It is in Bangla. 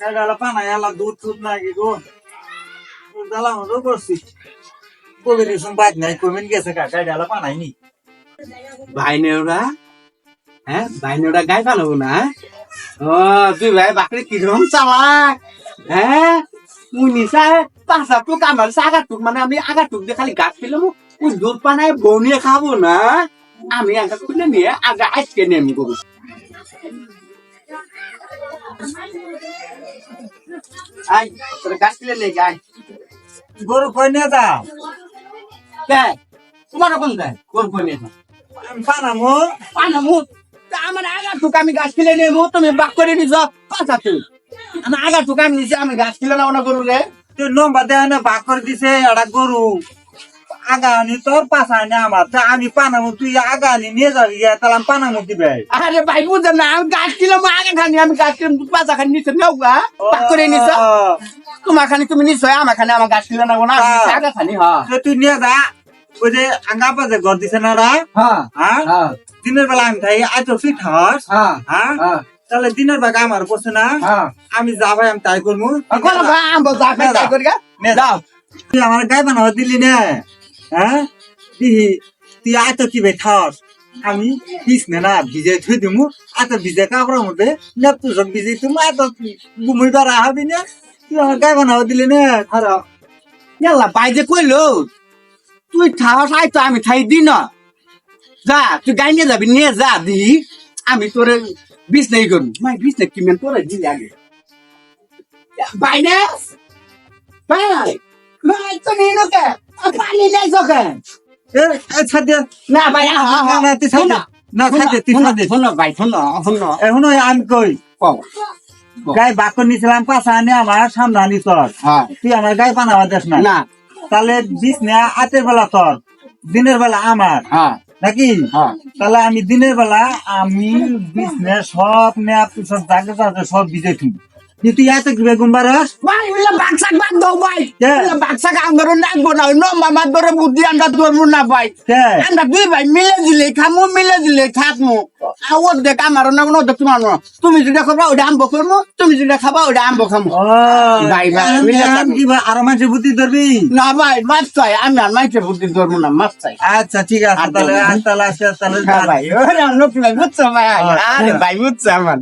কাইডালা পানাই আলা দুধ টুধ নাকি গো দালা মতো করছি কবির ইসুম বাদ নাই কমিন গেছে কা কাইডালা পানাই নি ভাইনেওরা হ্যাঁ ভাইনেওরা গাই পালাবো না ও তুই ভাই বাকরি কিরম চালাক হ্যাঁ নিচা পাঁচা টুক আমার আগা টুক মানে আমি আগা টুক দিয়ে খালি গাছ পেলাম ওই দুধ পানায় বনিয়ে খাব না আমি আগা খুলে নিয়ে আগা আজকে নেমি করব আই তোর গাছ পেলে লেগে আয়। গরু কই নিয়ে দাও দেখ তোমার কোন দেয় কোন কোন নিয়ে আমি পানামো পানা মুখ তা আমার আগা টুক আমি গাছ ফেলে নেব তুমি বাক করে নিছ পাঁচা তুই আমার আগা টুক আমি নিচে আমি গাছ ফেলে না গরু রে তুই লম্বা দেয় না ভাগ করে দিছে একটা গরু। আগা আনি তোর পাশা আনি আমার তা আমি পানামো তুই আগা আনি নিয়ে যাবি তাহলে আমি পানামো দিবে আরে ভাই বুঝে না আমি গাছ কিলো আগা খানি আমি গাছ কিলো পাঁচা খানি নিচে নেও গা বাক করে নিছ? তোমার খানি তুমি নিছ আমার খানি আমার গাছ কিলো না আগা খানি হ্যাঁ। তো তুই নিয়ে যা ওই যে আঙ্গা পাশে ঘর দিছে না রা? হ্যাঁ হ্যাঁ? হ্যাঁ। দিনের বেলা আমি থাকি আজ ফিট হস হ্যাঁ হ্যাঁ? হ্যাঁ। তাহলে দিনের বেলা আমার বসে না হ্যাঁ। আমি যা ভাই আমি তাই করব আমার গায়ে দিলি না। হ্যাঁ? দিহি তুই আয় তো কি থাস আমি পিস নে না ভিজে থুই দিমু এত ভিজে কাপড়ের মধ্যে নেপটু সব ভিজে তুমি এত গুমুই ধরা হবি না? তুই আমার গায়ে বানাবো দিলি না? ধর ইয়াল্লা যে কইলো, তুই থাস আই তো আমি থাই দি না। যা, তুই গাই নিয়ে যাবি, নিয়ে যা, দি। আমি তোর বিষ নেই করব মাই বিষ নেই কিমেন তোর দিলি আগে বাইনে ভাই ভাই তো নেই নকে পানি নেই তোকে এ এ ছাড় না ভাই আ আ না, না, তুই ছাড় না, ছাড় তুই ছাড় শোনো ভাই শোনো শোনো। এখন আমি কই? কও। গায়ে বাকর নিছিলাম পাশা আনি আমার সামনে আনি তোর। হ্যাঁ। তুই আমার দেশ না। না। তাহলে বিষ নে আতের বেলা তোর। দিনের বেলা আমার। হ্যাঁ। নাকি? হ্যাঁ। তাহলে আমি দিনের বেলা আমি বিজনেস সব নেপ সব জাগে সব বিজয় তুমি তুই এত বেগুন বারস ভাই ওইলা বাক্সাক বাদ দাও ভাই? ওইলা বাক্সাক নাকবো না ন মামা ধরে বুদ্ধি আন্ডা ধরবো না ভাই আমরা দুই ভাই মিলে দিলে খামু মিলে দিলে আর ওর দেখ আমার না কোনো দেখ তোমার তুমি যেটা খাবা ওটা আম্ব করব তুমি যেটা খাবা ওটা আম্ব খামু ভাই, ভাই, মিলে কি ভাই, আরও মানুষের বুদ্ধি ধরবি না ভাই মাছ চাই আমি আর মাইকে বুদ্ধি ধরবো না মাছ চাই আচ্ছা ঠিক আছে তাহলে তাহলে তাহলে ভাই ওরে লোক ভাই বুঝছ ভাই আরে ভাই বুঝছ আমার।